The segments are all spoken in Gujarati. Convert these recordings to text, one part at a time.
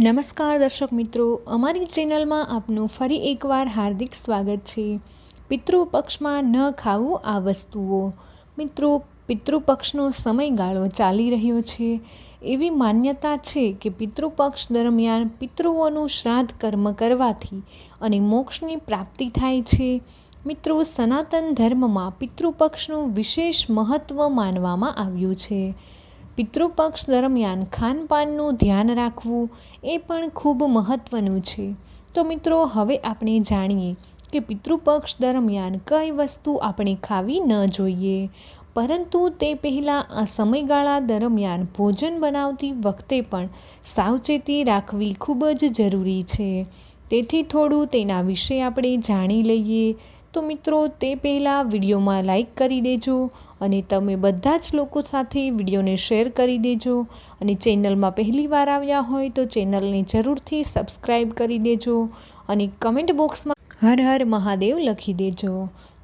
નમસ્કાર દર્શક મિત્રો, અમારી ચેનલમાં આપનું ફરી એકવાર હાર્દિક સ્વાગત છે. પિતૃપક્ષમાં ન ખાવું આ વસ્તુઓ. મિત્રો, પિતૃપક્ષનો સમયગાળો ચાલી રહ્યો છે. એવી માન્યતા છે કે પિતૃપક્ષ દરમિયાન પિતૃઓનું શ્રાદ્ધ કર્મ કરવાથી અને મોક્ષની પ્રાપ્તિ થાય છે. મિત્રો, સનાતન ધર્મમાં પિતૃપક્ષનું વિશેષ મહત્ત્વ માનવામાં આવ્યું છે. પિતૃપક્ષ દરમિયાન ખાનપાનનું ધ્યાન રાખવું એ પણ ખૂબ મહત્ત્વનું છે. તો મિત્રો, હવે આપણે જાણીએ કે પિતૃપક્ષ દરમિયાન કઈ વસ્તુ આપણે ખાવી ન જોઈએ. પરંતુ તે પહેલાં આ સમયગાળા દરમિયાન ભોજન બનાવતી વખતે પણ સાવચેતી રાખવી ખૂબ જ જરૂરી છે. તેથી થોડું તેના વિશે આપણે જાણી લઈએ તો મિત્રો તે પહેલાં વિડીયોમાં લાઈક કરી દેજો અને તમે બધા જ લોકો સાથે વિડીયોને શેર કરી દેજો. અને ચેનલમાં પહેલી વાર આવ્યા હોય તો ચેનલને જરૂરથી સબસ્ક્રાઈબ કરી દેજો અને કમેન્ટ બોક્સમાં હર હર મહાદેવ લખી દેજો.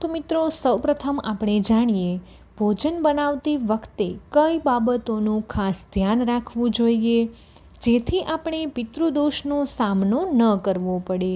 તો મિત્રો સૌપ્રથમ આપણે જાણીએ, ભોજન બનાવતી વખતે કઈ બાબતોનું ખાસ ધ્યાન રાખવું જોઈએ? જેથી આપણે પિતૃદોષનો સામનો ન કરવો પડે.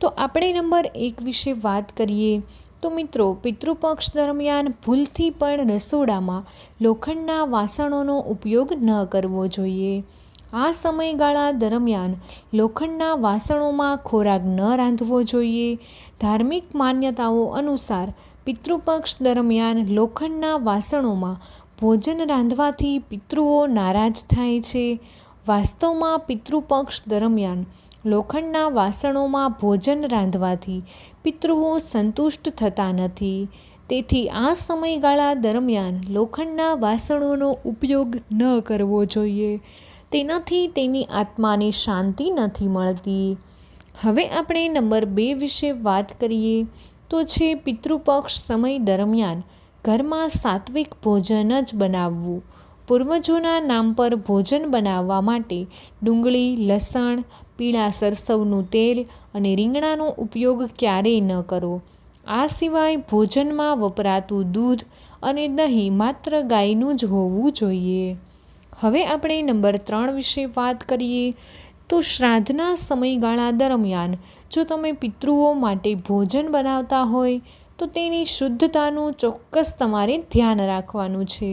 તો આપણે નંબર એક વિશે વાત કરીએ. તો મિત્રો, પિતૃપક્ષ દરમિયાન ભૂલથી પણ રસોડામાં લોખંડના વાસણોનો ઉપયોગ ન કરવો જોઈએ. આ સમયગાળા દરમિયાન લોખંડના વાસણોમાં ખોરાક ન રાંધવો જોઈએ. ધાર્મિક માન્યતાઓ અનુસાર પિતૃપક્ષ દરમિયાન લોખંડના વાસણોમાં ભોજન રાંધવાથી પિતૃઓ નારાજ થાય છે. વાસ્તવમાં પિતૃપક્ષ દરમિયાન લોખંડના વાસણોમાં ભોજન રાંધવાથી પિતૃઓ સંતુષ્ટ થતા નથી. તેથી આ સમયગાળા દરમિયાન લોખંડના વાસણોનો ઉપયોગ ન કરવો જોઈએ. તેનાથી તેની આત્માને શાંતિ નથી મળતી. હવે આપણે નંબર બે વિશે વાત કરીએ તો છે પિતૃપક્ષ સમય દરમિયાન ઘરમાં સાત્વિક ભોજન જ બનાવવું. પૂર્વજોના નામ પર ભોજન બનાવવા માટે ડુંગળી, લસણ પીળા સરસવનું તેલ અને રીંગણાનો ઉપયોગ ક્યારેય ન કરો. આ સિવાય ભોજનમાં વપરાતું દૂધ અને દહીં માત્ર ગાયનું જ હોવું જોઈએ. હવે આપણે નંબર ત્રણ વિશે વાત કરીએ તો શ્રાદ્ધના સમયગાળા દરમિયાન જો તમે પિતૃઓ માટે ભોજન બનાવતા હોય તો તેની શુદ્ધતાનું ચોક્કસ તમારે ધ્યાન રાખવાનું છે.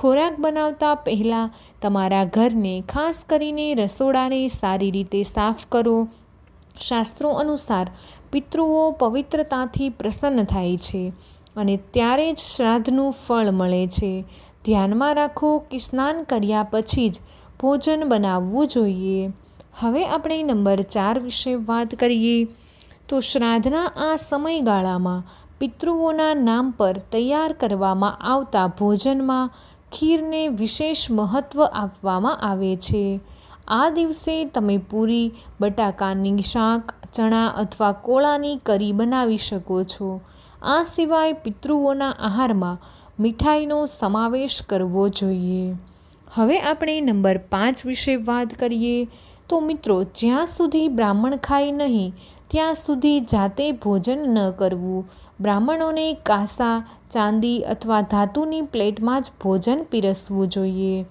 ખોરાક બનાવતા પહેલાં તમારા ઘરને ખાસ કરીને રસોડાને સારી રીતે સાફ કરો. શાસ્ત્રો અનુસાર પિતૃઓ પવિત્રતાથી પ્રસન્ન થાય છે અને ત્યારે જ શ્રાદ્ધનું ફળ મળે છે. ધ્યાનમાં રાખો કે સ્નાન કર્યા પછી જ ભોજન બનાવવું જોઈએ. હવે આપણે નંબર ચાર વિશે વાત કરીએ. તો શ્રાદ્ધના આ સમયગાળામાં પિતૃઓના નામ પર તૈયાર કરવામાં આવતા ભોજનમાં ખીરને વિશેષ મહત્ત્વ આપવામાં આવે છે. આ દિવસે તમે પૂરી બટાકાની શાક, ચણા અથવા કોળાની કરી બનાવી શકો છો. આ સિવાય પિતૃઓના આહારમાં મીઠાઈનો સમાવેશ કરવો જોઈએ. હવે આપણે નંબર પાંચ વિશે વાત કરીએ. તો મિત્રો, જ્યાં સુધી બ્રાહ્મણ ખાય નહીં ત્યાં સુધી જાતે ભોજન ન કરવું. બ્રાહ્મણોને કાંસા, ચાંદી અથવા ધાતુની પ્લેટમાં જ ભોજન પીરસવું જોઈએ.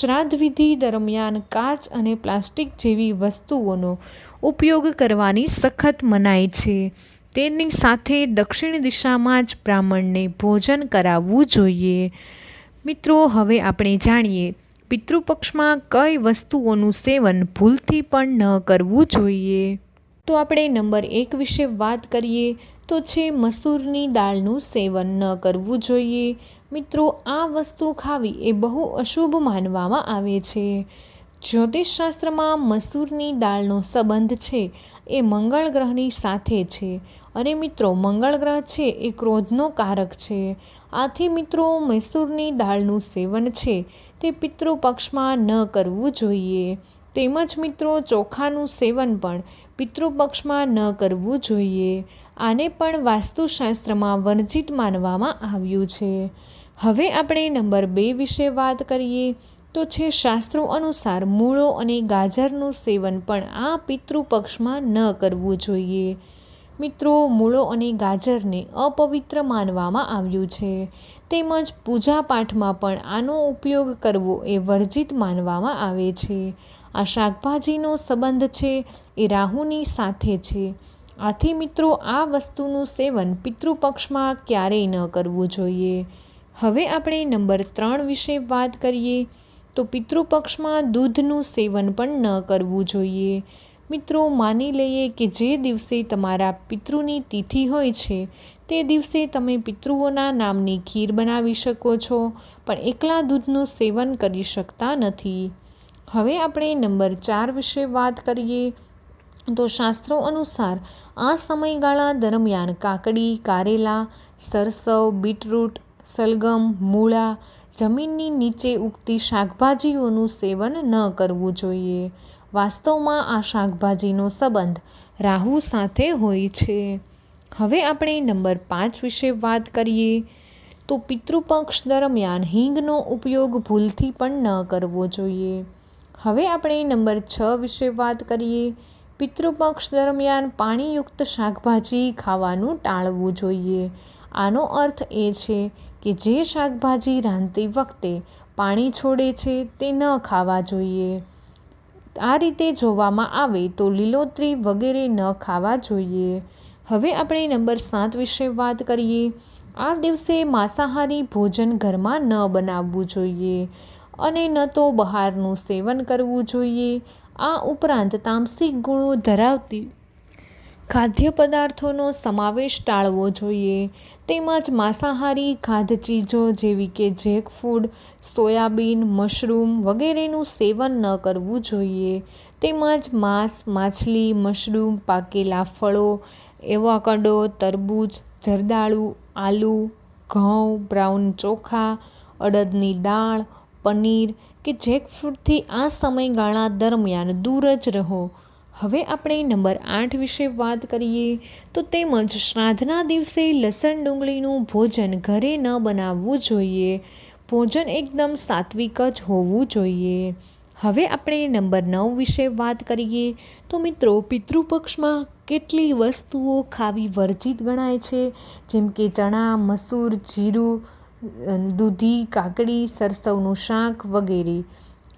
શ્રાદ્ધ વિધિ દરમિયાન કાચ અને પ્લાસ્ટિક જેવી વસ્તુઓનો ઉપયોગ કરવાની સખત મનાઈ છે. તેની સાથે દક્ષિણ દિશામાં જ બ્રાહ્મણને ભોજન કરાવવું જોઈએ. મિત્રો, હવે આપણે જાણીએ, પિતૃપક્ષમાં કઈ વસ્તુઓનું સેવન ભૂલથી પણ ન કરવું જોઈએ. તો આપણે નંબર એક વિશે વાત કરીએ તો છે મસૂરની દાળનું સેવન ન કરવું જોઈએ. મિત્રો, આ વસ્તુ ખાવી એ બહુ અશુભ માનવામાં આવે છે. જ્યોતિષશાસ્ત્રમાં મસૂરની દાળનો સંબંધ છે એ મંગળ ગ્રહની સાથે છે અને મિત્રો, મંગળ ગ્રહ છે એ ક્રોધનો કારક છે. આથી મિત્રો, મૈસૂરની દાળનું સેવન છે તે પિતૃપક્ષમાં ન કરવું જોઈએ. તેમજ મિત્રો, ચોખાનું સેવન પણ પિતૃપક્ષમાં ન કરવું જોઈએ. આને પણ વાસ્તુશાસ્ત્રમાં વર્જિત માનવામાં આવ્યું છે. હવે આપણે નંબર બે વિશે વાત કરીએ તો છે શાસ્ત્રો અનુસાર મૂળો અને ગાજરનું સેવન પણ આ પિતૃપક્ષમાં ન કરવું જોઈએ. મિત્રો, મૂળો અને ગાજરને અપવિત્ર માનવામાં આવ્યું છે. તેમજ પૂજાપાઠમાં પણ આનો ઉપયોગ કરવો એ વર્જિત માનવામાં આવે છે. આ શાકભાજીનો સંબંધ છે એ રાહુની સાથે છે. આથી મિત્રો, આ વસ્તુનું સેવન પિતૃપક્ષમાં ક્યારેય ન કરવું જોઈએ. હવે આપણે નંબર ત્રણ વિશે વાત કરીએ. તો પિતૃપક્ષમાં દૂધનું સેવન પણ ન કરવું જોઈએ. મિત્રો, માની લઈએ કે જે દિવસે તમારા પિતૃની તિથિ હોય છે, તે દિવસે તમે પિતૃઓના નામની ખીર બનાવી શકો છો, પણ એકલા દૂધનું સેવન કરી શકતા નથી. હવે આપણે નંબર ચાર વિશે વાત કરીએ તો શાસ્ત્રો અનુસાર આ સમયગાળા દરમિયાન કાકડી, કારેલા, સરસવ, બીટરૂટ, સલગમ, મૂળા જમીનની નીચે ઉગતી શાકભાજીઓનું સેવન ન કરવું જોઈએ. વાસ્તવમાં આ શાકભાજીનો સંબંધ રાહુ સાથે હોય છે. હવે આપણે નંબર પાંચ વિશે વાત કરીએ તો પિતૃપક્ષ દરમિયાન હિંગનો ઉપયોગ ભૂલથી પણ ન કરવો જોઈએ. હવે આપણે નંબર છ વિશે વાત કરીએ. પિતૃપક્ષ દરમિયાન પાણીયુક્ત શાકભાજી ખાવાનું ટાળવું જોઈએ. આનો અર્થ એ છે કે જે શાકભાજી રાંધતી વખતે પાણી છોડે છે તે ન ખાવા જોઈએ. આ રીતે જોવામાં આવે તો લીલોતરી વગેરે ન ખાવા જોઈએ. હવે આપણે નંબર સાત વિશે વાત કરીએ. આ દિવસે માંસાહારી ભોજન ઘરમાં ન બનાવવું જોઈએ. અને ન તો બહારનું સેવન કરવું જોઈએ. આ ઉપરાંત તામસિક ગુણો ધરાવતી ખાદ્ય પદાર્થોનો સમાવેશ ટાળવો જોઈએ. તેમજ માંસાહારી ખાદ્ય ચીજો જેવી કે જેક ફૂડ, સોયાબીન, મશરૂમ વગેરેનું સેવન ન કરવું જોઈએ. તેમજ માંસ, માછલી, મશરૂમ, પાકેલા ફળો, એવાકડો, તરબૂચ, જરદાળુ, આલુ, ઘઉં, બ્રાઉન ચોખા, અડદની દાળ પનીર કે જેકફ્રૂટથી આ સમયગાળા દરમિયાન દૂર જ રહો. હવે આપણે નંબર આઠ વિશે વાત કરીએ તો તેમજ શ્રાદ્ધના દિવસે લસણ ડુંગળીનું ભોજન ઘરે ન બનાવવું જોઈએ. ભોજન એકદમ સાત્વિક જ હોવું જોઈએ. હવે આપણે નંબર નવ વિશે વાત કરીએ તો મિત્રો પિતૃપક્ષમાં કેટલી વસ્તુઓ ખાવી વર્જિત ગણાય છે? જેમ કે ચણા, મસૂર, જીરું દૂધી, કાકડી, સરસવનું શાક વગેરે.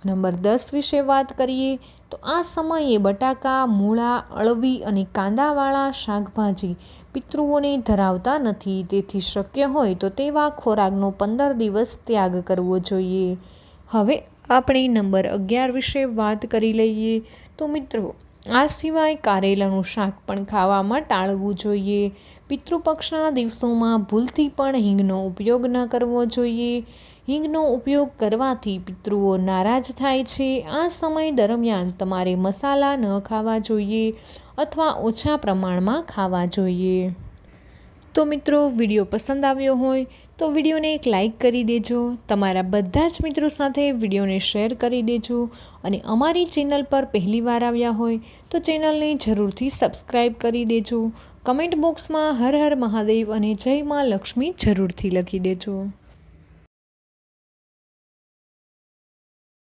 નંબર દસ વિશે વાત કરીએ તો આ સમયે બટાકા, મૂળા, અળવી અને કાંદાવાળા શાકભાજી પિતૃઓને ધરાવતા નથી. તેથી શક્ય હોય તો તેવા ખોરાકનો પંદર દિવસ ત્યાગ કરવો જોઈએ. હવે આપણે નંબર અગિયાર વિશે વાત કરી લઈએ. તો મિત્રો, આ સિવાય કારેલાનું શાક પણ ખાવામાં ટાળવું જોઈએ. પિતૃપક્ષના દિવસોમાં ભૂલથી પણ હિંગનો ઉપયોગ ન કરવો જોઈએ. હિંગનો ઉપયોગ કરવાથી પિતૃઓ નારાજ થાય છે. આ સમય દરમિયાન તમારે મસાલા ન ખાવા જોઈએ અથવા ઓછા પ્રમાણમાં ખાવા જોઈએ. તો મિત્રો, વીડિયો પસંદ આવ્યો હોય તો વિડીયોને એક લાઈક કરી દેજો, તમારા બધા જ મિત્રો સાથે વિડીયોને શેર કરી દેજો અને અમારી ચેનલ પર પહેલીવાર આવ્યા હોય તો ચેનલને જરૂરથી સબસ્ક્રાઈબ કરી દેજો. કમેન્ટ બોક્સમાં હર હર મહાદેવ અને જય મા લક્ષ્મી જરૂરથી લખી દેજો.